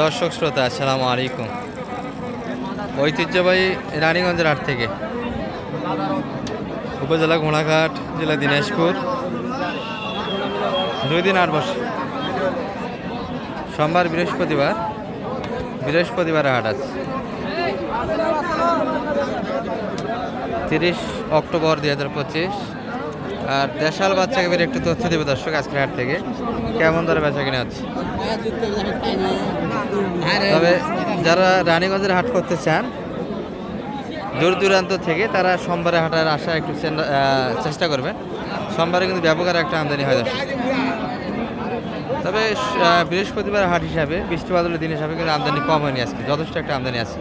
দর্শক শ্রোতা, আসসালামু আলাইকুম। ঐতিহ্যবাহী রানীগঞ্জের হাট থেকে উপজেলা ঘোড়াঘাট, জেলা দিনাজপুর। দুই দিন আট বছর। সোমবার বৃহস্পতিবার বৃহস্পতিবার হাট আছে। তিরিশ অক্টোবর দুই হাজার পঁচিশ। আর দেশাল বাচ্চাকে বের একটু তথ্য দেবে দর্শক আজকের হাট থেকে। কেমন দরে বেচা কিনে আছে তবে যারা রানীগঞ্জের হাট করতে চান দূর দূরান্ত থেকে তারা সোমবারে হাটার আশা একটু চেষ্টা করবেন। সোমবারে কিন্তু ব্যাপক আর একটা আমদানি হয় দর্শক। তবে বৃহস্পতিবার হাট হিসাবে বৃষ্টি বাদলের দিন হিসাবে কিন্তু আমদানি কম হয়নি আজকে, যথেষ্ট একটা আমদানি আছে।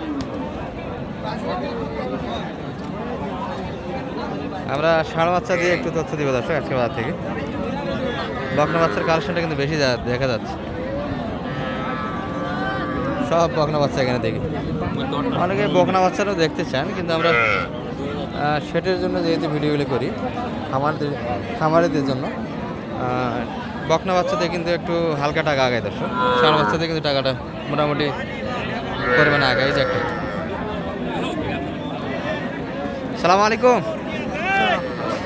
আমরা ষাঁড় বাচ্চা দিয়ে একটু তথ্য দিব দর্শক, আজকে বাজার থেকে। বকনা বাচ্চার কালেকশনটা কিন্তু বেশি দেখা যাচ্ছে। সব বকনা বাচ্চা এখানে দেখি। অনেকে বকনা বাচ্চারাও দেখতে চান, কিন্তু আমরা সেটের জন্য যেহেতু ভিডিওগুলো করি, খামারদের, খামারিদের জন্য বকনা বাচ্চাদের কিন্তু একটু হালকা টাকা আগায় দর্শক। ষাঁড় বাচ্চাদের কিন্তু টাকাটা মোটামুটি পরিমাণে আগায় যে একটা। সালাম আলাইকুম।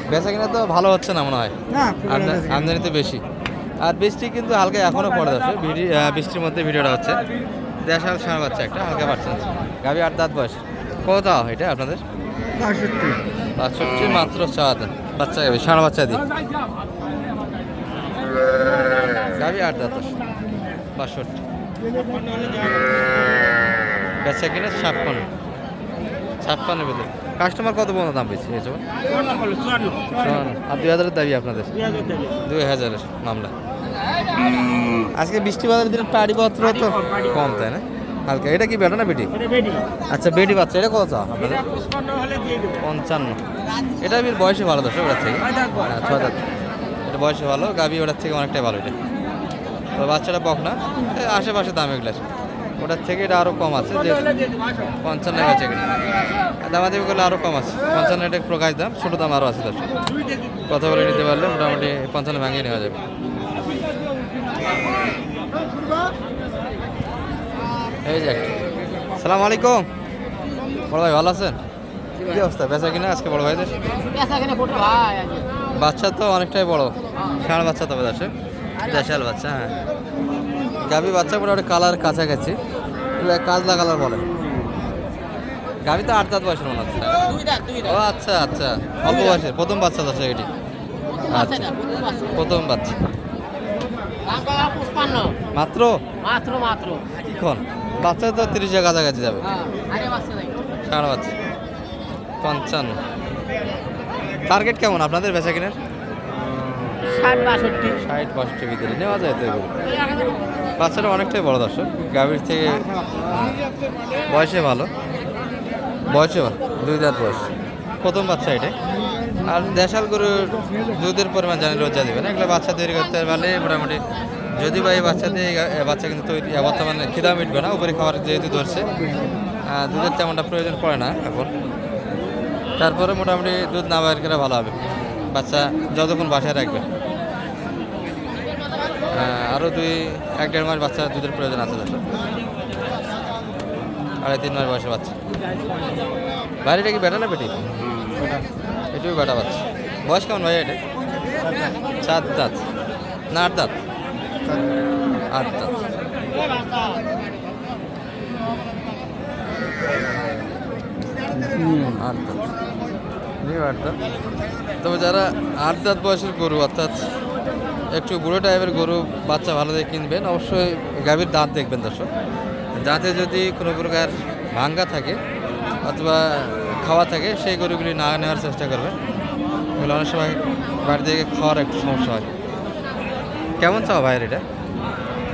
বেচা কিনা তো ভালো হচ্ছে না মনে হয়। আমদা- আমদানি তো বেশি। আর বৃষ্টি কিন্তু হালকা এখনও পড়ে যাচ্ছে। বৃষ্টির মধ্যে ভিডিওটা হচ্ছে। দেড় সাড়ে বাচ্চা একটা হালকা আছে গাভি আট দাঁত বয়স? কত দাও এটা আপনাদের? বাষট্টি। মাত্র চা দাঁত বাচ্চা গাভি ষাঁড় বাচ্চা দিই গাভি আট দাঁত বাষট্টি। বেচা কিনা ছাপ্পান্ন। ছাপ্পান্ন ভিতরে কাস্টমার কত পর্যন্ত দাম পেয়েছে এই সময়? আর দুই হাজারের দাবি আপনাদের? দুই হাজারের মামলা। আজকে বৃষ্টি বাজারের দিন পাড়িপত্র তো কম তাই না? হালকা। এটা কি বেটা না বেটি আচ্ছা বেটি বাচ্চা। এটা কত চাও আপনাদের? পঞ্চান্ন। এটা বয়সে ভালো দশ ওটার থেকে? হ্যাঁ, ছয় দাঁত। এটা বয়সে ভালো। গাবি ওটার থেকে অনেকটাই ভালো এটা। তো বাচ্চাটা বক না? আশেপাশে দাম এগুলো আছে। ওটার থেকে এটা আরও কম আছে যে পঞ্চান্ন গেছে দামাদামি করলে আরও কম আছে পঞ্চান্ন এটা প্রকাশ দাম ছোটো দাম আরও আছে দশ কথা বলে নিতে পারলে মোটামুটি পঞ্চান্ন ভাঙিয়ে নেওয়া যাবে। এই যে সালাম আলাইকুম। বড় ভাই ভালো আছেন? কি অবস্থা বেচা কিনা আজকে বড় ভাইদের? বাচ্চা তো অনেকটাই বড় ষাঁড় বাচ্চা তবে দেশে দেশাল বাচ্চা হ্যাঁ। গাভি বাচ্চা মোটামুটি কালার কাছাকাছি। এগুলো কাজলা কালার বলে। গাভি তো আট দাঁত বয়সের মনে হচ্ছে। ও আচ্ছা আচ্ছা। অল্প বয়সের প্রথম বাচ্চা দশ এটি। আচ্ছা। প্রথম বাচ্চা। মাত্র? মাত্র মাত্র। কিক্ষণ বাচ্চা তো তিরিশের কাছাকাছি যাবে। হ্যাঁ বাচ্চা বাচ্চা। পঞ্চান্ন। টার্গেট কেমন আপনাদের বেচা কিনার? ষাট বাষট্টি। ষাট পঁয়ষট্টি ভিতরে। নেওয়া যায় তো এগুলো। বাচ্চাটা অনেকটাই বড় দর্শক। গাভীর থেকে বয়সে ভালো। বয়সে ভালো। দুই দাঁত বয়স। প্রথম বাচ্চা এটা আর দেশাল গরুর দুধের পরিমাণ জানি লজ্জা দেবে না। এগুলো বাচ্চা তৈরি করতে পারলে মোটামুটি যদি বা এই বাচ্চা দিয়ে বাচ্চা কিন্তু তৈরি বর্তমানে খিদা মিটবে না। উপরে খাবার যেহেতু ধরছে দুধের তেমনটা প্রয়োজন পড়ে না এখন। তারপরে মোটামুটি দুধ না বাইর করে ভালো হবে। বাচ্চা যতক্ষণ বাসায় রাখবে। আরও দুই, এক দেড় মাস বাচ্চা, দুধের প্রয়োজন আছে দর্শক। আড়াই, তিন মাস বয়সে বাচ্চা। বাড়িটা কি বেটা না বেটি এটুকু বেটা বাচ্চা? বয়স কেমন ভাই এটা? চার দাঁত। না, আট দাঁত? আট দাঁত। আট দাঁত। তবে যারা আট দাঁত বয়সের গরু, অর্থাৎ একটু বুড়ো টাইপের গরু বাচ্চা ভালো দিয়ে কিনবেন অবশ্যই গাভীর দাঁত দেখবেন দর্শক। দাঁতে যদি কোনো প্রকার ভাঙ্গা থাকে অথবা খাওয়া থাকে সেই গরুগুলি না নেওয়ার চেষ্টা করবেন। এগুলো অনেক সময় বাড়ি থেকে খাওয়ার একটু সমস্যা হয়। কেমন চাও ভাইয়ের এটা?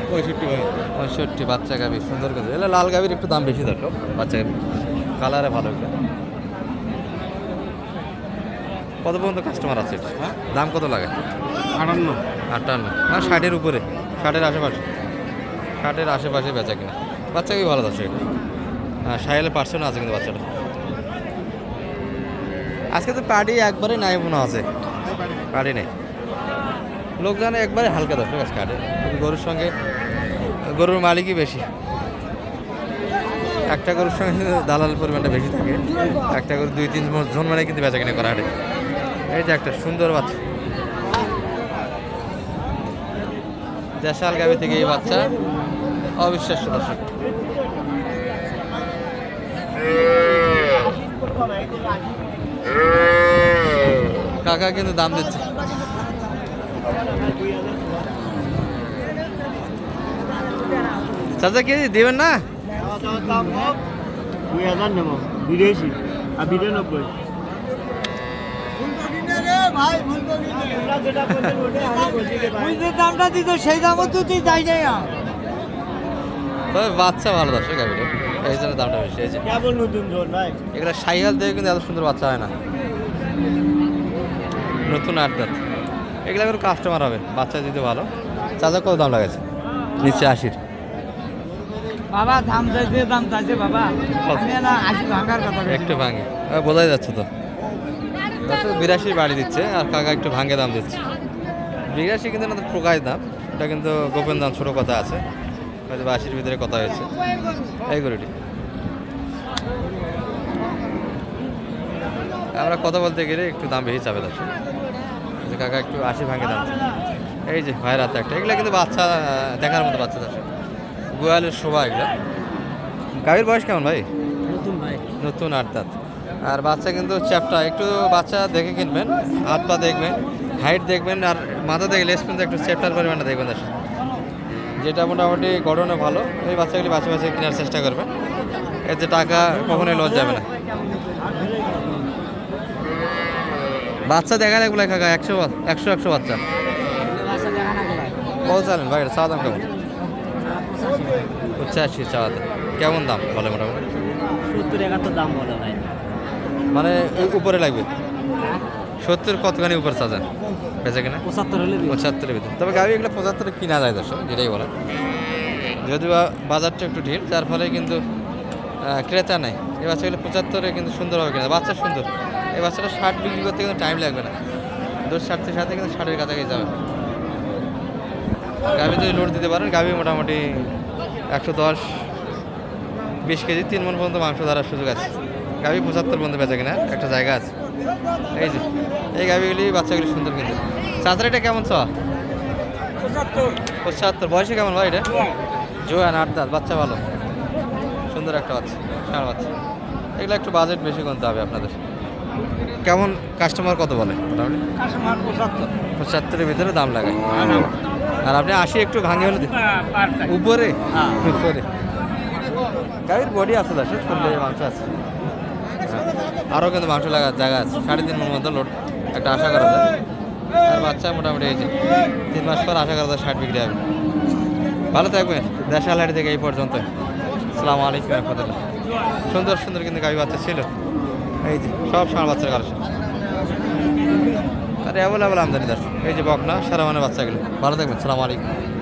পঁয়ষট্টি ভাই। পঁয়ষট্টি বাচ্চা গাভি সুন্দর করে এগুলো লাল গাভির একটু দাম বেশি দর্শক বাচ্চা গাভি কালারে ভালো এগুলো কত পর্যন্ত কাস্টমার আছে হ্যাঁ? দাম কত লাগে? আটান্ন। আটান্ন। না ষাটের উপরে, ষাটের আশেপাশে। ষাটের আশেপাশে বেচা কিনা। বাচ্চা কি ভালো আছে হ্যাঁ সাহেলের পার্সেন্ট আছে কিন্তু বাচ্চাটা। আজকে তো পার্টি একবারে নাই মনে আছে পার্টি নেই। লোকজন একবারে হালকা দর্শক আছে কাটে গরুর সঙ্গে, গরুর মালিকই বেশি। একটা গরুর সঙ্গে দালাল পরিমাণটা বেশি থাকে। একটা গরু দুই, তিন জন মানে কিন্তু বেচা কিনে করা হাটে। এই যে একটা সুন্দর বাচ্চা। দেশাল গাভি থেকে এই বাচ্চা অবিশ্বাস্য দর্শক কাকা কিন্তু দাম দিচ্ছে চাচা কি দিবেন না দুই হাজার নেব বিরাশি আর বিরানব্বই দামটা দিত সেই দামও তো তুই যাই যাই তবে বাচ্চা ভালো দর্শক গাভিটা এই জন্য দামটা বেশি ভাই। এগুলো সাইহাল দিয়ে কিন্তু এত সুন্দর বাচ্চা হয় না। নতুন আড্ডাত। এগুলো করে কাস্টমার হবে বাচ্চা দিতে ভালো। চাচা কত দাম লাগাছে নিচে আশির। বাবা দাম চাইছে দাম চাইছে বাবা। আমি না আশি ভাঙার একটু ভাঙে। বোঝাই যাচ্ছে তো। বিরাশি বাড়ি দিচ্ছে আর কাকা একটু ভাঙে দাম দিচ্ছে। বিরাশি কিন্তু না প্রকাশ দাম এটা কিন্তু গোপন দাম ছোটো কথা আছে। হয়তো বা আশির ভিতরে কথা হয়েছে। এই গরুটি। আমরা কথা বলতে গেলে একটু দাম বেশি চাবে দর্শক এই যে কাকা একটু আশি ভাঙে দাম এই যে ভাইয়ের হাতে একটা এগুলো কিন্তু বাচ্চা দেখার মতো বাচ্চা দর্শক গোয়ালের শোভা এগুলো। গাভীর বয়স কেমন ভাই? নতুন ভাই। নতুন আট দাঁত। আর বাচ্চা কিন্তু চ্যাপটা, একটু বাচ্চা দেখে কিনবেন, হাত পা দেখবেন হাইট দেখবেন, আর মাথা দেখলে স্পিন একটু চ্যাপটার পরিমাণটা দেখবেন দর্শক। যেটা মোটামুটি গঠনে ভালো, এই বাচ্চাগুলি বাচ্চা বাচ্চা কেনার চেষ্টা করবেন। এতে টাকা কখনোই লস যাবে না। বাচ্চা দেখা বলে কাকা একশো একশো একশো বাচ্চা। ভাই চা দাম কেমন? পঁচাশি চা কেমন দাম বলে মোটামুটি? সত্তর একাত্তর দাম বলে ভাই। মানে উপরে লাগবে। সত্তর কতখানি উপর চাচ্ছেন বেঁচে কিনা? পঁচাত্তর হলে পঁচাত্তরের ভিতরে। তবে গাড়ি এগুলো পঁচাত্তরে কিনা যায় দর্শক যেটাই বলেন। যদি বা বাজারটা একটু ঢিল যার ফলে কিন্তু ক্রেতা নাই। এই বাচ্চাগুলো পঁচাত্তরে কিন্তু সুন্দরভাবে কিনা? বাচ্চা সুন্দর। এই বাচ্চাটা ষাট বিক্রি করতে কিন্তু টাইম লাগবে না। দশ ষাটের সাথে কিন্তু ষাটের কাছাকাছি যাবে। গাভি যদি লোড দিতে পারেন গাভি মোটামুটি একশো দশ বিশ কেজি তিন মন পর্যন্ত মাংস ধরার সুযোগ আছে। গাভি পঁচাত্তর পর্যন্ত বেচা কিনা একটা জায়গা আছে। এই যে এই গাভিগুলি বাচ্চাগুলি সুন্দর কিন্তু। চাঁদের এটা কেমন চাওয়া পঁচাত্তর। বয়সে কেমন ভাই এটা? জোয়ান। আট দাঁত বাচ্চা ভালো। সুন্দর একটা বাচ্চা ষাঁড় বাচ্চা। এগুলো একটু বাজেট বেশি গুনতে হবে আপনাদের। কেমন কাস্টমার কত বলে? মোটামুটি? পঁচাত্তরের ভিতরে দাম লাগায়। আর আপনি আশি একটু ভাঙে হলে দিন। উপরে? হ্যাঁ। উপরে। গাড়ির বডি আছে দাসে শরীরে মাংস আছে। হ্যাঁ। আরও কিন্তু মাংস লাগার জায়গা আছে। সাড়ে তিন মন মতো লোড। একটা আশা করা যায়। আর বাচ্চা মোটামুটি এই যে তিন মাস পর আশা করা যায় ষাট বিক্রি হবে। ভালো থাকবেন। দেশাল হাড়ি থেকে এই পর্যন্ত। সালাম আলাইকুম রহমতুল্লাহ। সুন্দর সুন্দর কিন্তু গাড়ি বাচ্চা ছিল। এই যে, সব ষাঁড় বাচ্চার কালেকশন। আর অ্যাভেলেবল আমদানি দর্শক। এই যে বকনা, সারা মানে বাচ্চাগুলো। ভালো থাকবেন। সালাম আলাইকুম।